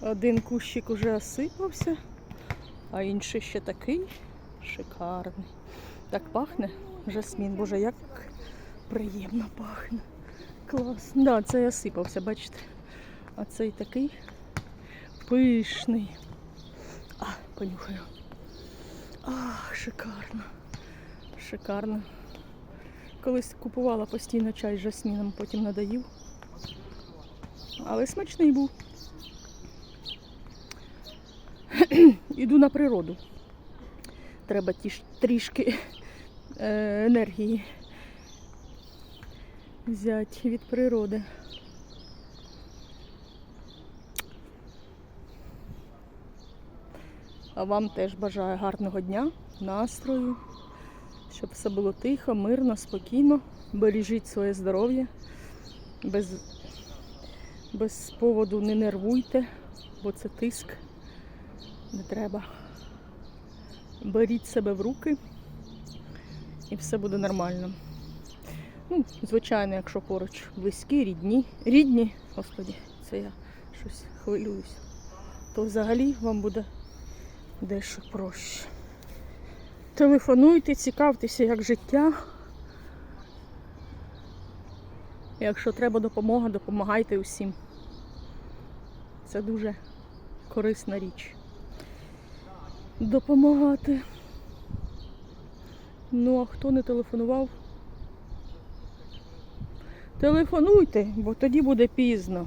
Один кущик уже осипався, а інший ще такий шикарний. Так пахне жасмін. Боже, як приємно пахне. Клас. Да, цей осипався, бачите. А цей такий пишний. А, понюхаю. Ах, шикарно. Шикарно. Колись купувала постійно чай з жасміном, потім надоїв. Але смачний був. Іду на природу. Треба тіш, трішки е, енергії взяти від природи. А вам теж бажаю гарного дня, настрою, щоб все було тихо, мирно, спокійно. Бережіть своє здоров'я, без, без поводу не нервуйте, бо це тиск. Не треба. Беріть себе в руки і все буде нормально. Ну, звичайно, якщо поруч близькі, рідні, рідні, господі, це я щось хвилююсь, то взагалі вам буде дещо проще. Телефонуйте, цікавтеся, як життя. Якщо треба допомога, допомагайте усім. Це дуже корисна річ. Допомагати. Ну, а хто не телефонував? Телефонуйте, бо тоді буде пізно.